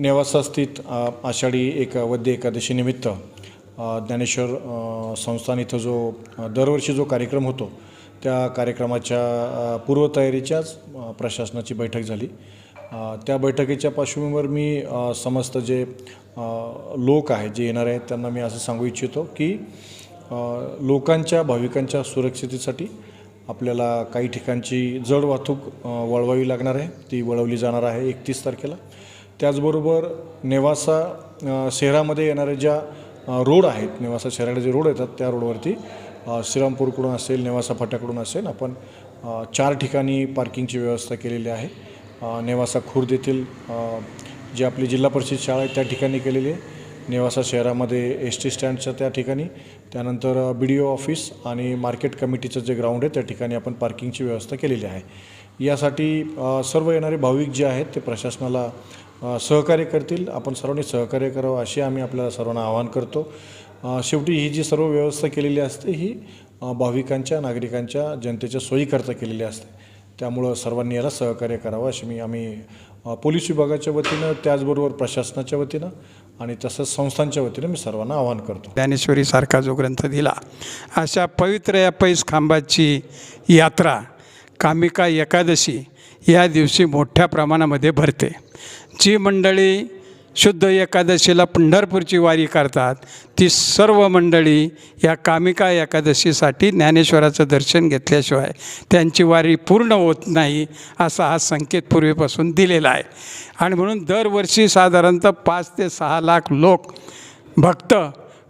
नेवासास्थित आषाढी एक वद्य एकादशीनिमित्त ज्ञानेश्वर संस्थान इथं जो दरवर्षी जो कार्यक्रम होतो त्या कार्यक्रमाच्या पूर्वतयारीच्याच प्रशासनाची बैठक झाली. त्या बैठकीच्या पार्श्वभूमीवर मी समस्त जे लोक आहेत जे येणार आहेत त्यांना मी असं सांगू इच्छितो की लोकांच्या भाविकांच्या सुरक्षितेसाठी आपल्याला काही ठिकाणची जड वाहतूक वळवावी लागणार आहे. ती वळवली जाणार आहे एकतीस तारखेला. त्याचबरोबर नेवासा शहरामध्ये येणाऱ्या ज्या रोड आहेत नेवासा शहराकडे जे रोड येतात त्या रोडवरती श्रीरामपूरकडून असेल नेवासा फाट्याकडून असेल आपण चार ठिकाणी पार्किंगची व्यवस्था केलेली आहे. नेवासा खुर्द येथील जी आपली जिल्हा परिषद शाळा आहे त्या ठिकाणी केलेली आहे. नेवासा शहरामध्ये एस टी स्टँडच्या त्या ठिकाणी त्यानंतर बी डी ओ ऑफिस आणि मार्केट कमिटीचं जे ग्राउंड आहे त्या ठिकाणी आपण पार्किंगची व्यवस्था केलेली आहे. यासाठी सर्व येणारे भाविक जे आहेत ते प्रशासनाला सहकार्य करतील. आपण सर्वांनी सहकार्य करावं अशी आम्ही आपल्याला सर्वांना आवाहन करतो. शेवटी ही जी सर्व व्यवस्था केलेली असते ही भाविकांच्या नागरिकांच्या जनतेच्या सोयीकरता केलेली असते. त्यामुळं सर्वांनी याला सहकार्य करावं अशी मी आम्ही पोलीस विभागाच्या वतीनं त्याचबरोबर प्रशासनाच्या वतीनं आणि तसंच संस्थांच्या वतीनं मी सर्वांना आवाहन करतो. ज्ञानेश्वरीसारखा जो ग्रंथ दिला अशा पवित्र या पैस खांबाची यात्रा कामिका एकादशी या दिवशी मोठ्या प्रमाणामध्ये भरते. जी मंडळी शुद्ध एकादशीला पंढरपूरची वारी करतात ती सर्व मंडळी या कामिका एकादशीसाठी ज्ञानेश्वराचं दर्शन घेतल्याशिवाय त्यांची वारी पूर्ण होत नाही असा हा संकेत पूर्वीपासून दिलेला आहे. आणि म्हणून दरवर्षी साधारणतः पाच ते सहा लाख लोक भक्त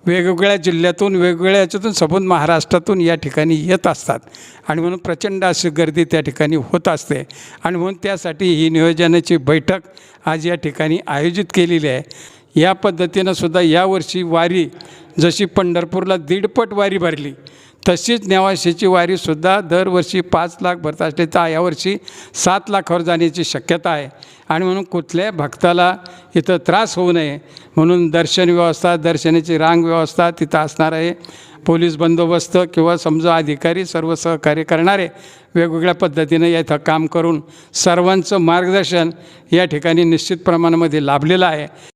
वेगवेगळ्या जिल्ह्यातून वेगवेगळ्या याच्यातून संबंध महाराष्ट्रातून या ठिकाणी येत असतात. आणि म्हणून प्रचंड अशी गर्दी त्या ठिकाणी होत असते. आणि म्हणून त्यासाठी ही नियोजनाची बैठक आज या ठिकाणी आयोजित केलेली आहे. या पद्धतीनं सुद्धा यावर्षी वारी जशी पंढरपूरला दीडपट वारी भरली तशीच नेवाशीची वारीसुद्धा दरवर्षी पाच लाख भरत असले तर यावर्षी सात लाखावर जाण्याची शक्यता आहे. आणि म्हणून कुठल्याही भक्ताला इथं त्रास होऊ नये. म्हणून दर्शन व्यवस्था दर्शनाची रांग व्यवस्था तिथं असणार आहे. पोलीस बंदोबस्त किंवा समजा अधिकारी सर्व सहकार्य करणारे वेगवेगळ्या पद्धतीनं या इथं काम करून सर्वांचं मार्गदर्शन या ठिकाणी निश्चित प्रमाणामध्ये लाभलेलं आहे.